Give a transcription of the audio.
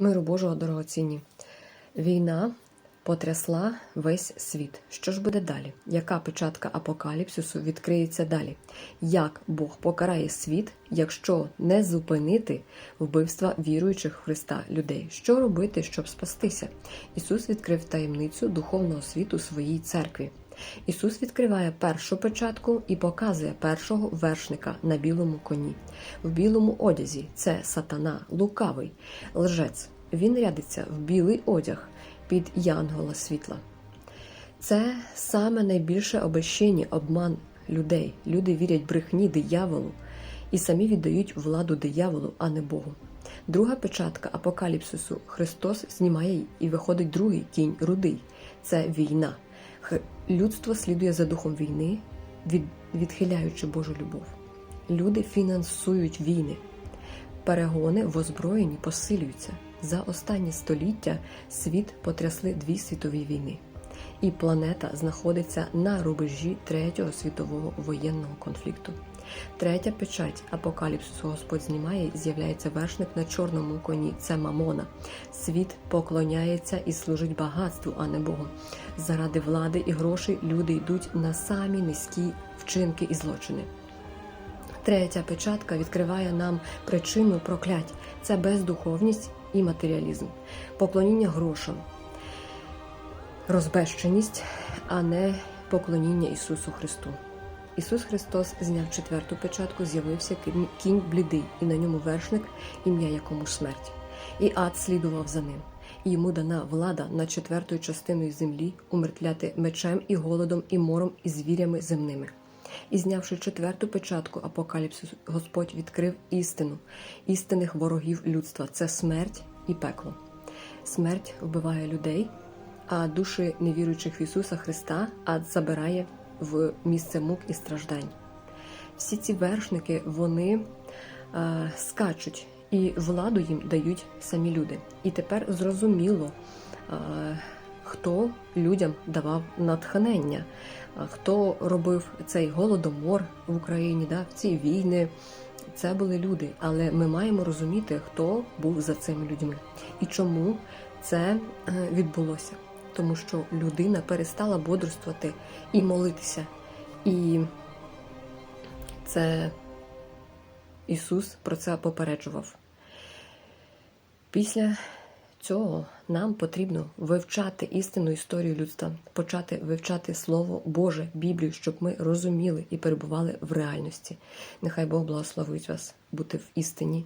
Миру Божого дорогоцінні. Війна потрясла весь світ. Що ж буде далі? Яка печатка апокаліпсису відкриється далі? Як Бог покарає світ, якщо не зупинити вбивства віруючих в Христа людей? Що робити, щоб спастися? Ісус відкрив таємницю духовного світу своїй церкві. Ісус відкриває першу печатку і показує першого вершника на білому коні. В білому одязі це сатана, лукавий, лжець. Він рядиться в білий одяг під янгола світла. Це саме найбільше обещені обман людей. Люди вірять брехні дияволу і самі віддають владу дияволу, а не Богу. Друга печатка апокаліпсису Христос знімає і виходить другий кінь рудий. Це війна. Людство слідує за духом війни, від, відхиляючи Божу любов. Люди фінансують війни. Перегони в озброєнні посилюються. За останні століття світ потрясли дві світові війни, і планета знаходиться на рубежі третього світового воєнного конфлікту. Третя печать апокаліпсису Господь знімає, з'являється вершник на чорному коні. Це Мамона. Світ поклоняється і служить багатству, а не Богу. Заради влади і грошей люди йдуть на самі низькі вчинки і злочини. Третя печатка відкриває нам причину проклять це бездуховність і матеріалізм, поклоніння грошам, розбещеність, а не поклоніння Ісусу Христу. Ісус Христос зняв четверту печатку, з'явився кінь- блідий, і на ньому вершник, ім'я якому смерть. І ад слідував за ним. І йому дана влада над четвертою частиною землі умертвляти мечем і голодом, і мором, і звірями земними. І знявши четверту печатку апокаліпсису, Господь відкрив істину, істинних ворогів людства це смерть і пекло. Смерть вбиває людей, а душі невіруючих в Ісуса Христа ад забирає в місце мук і страждань. Всі ці вершники вони е, скачуть, і владу їм дають самі люди. І тепер зрозуміло, е, хто людям давав натхнення, хто робив цей голодомор в Україні, да, в ці війни. Це були люди, але ми маємо розуміти, хто був за цими людьми і чому це е, відбулося. Тому що людина перестала бодрствувати і молитися. І це Ісус про це попереджував. Після цього нам потрібно вивчати істинну історію людства, почати вивчати Слово Боже, Біблію, щоб ми розуміли і перебували в реальності. Нехай Бог благословить вас бути в істині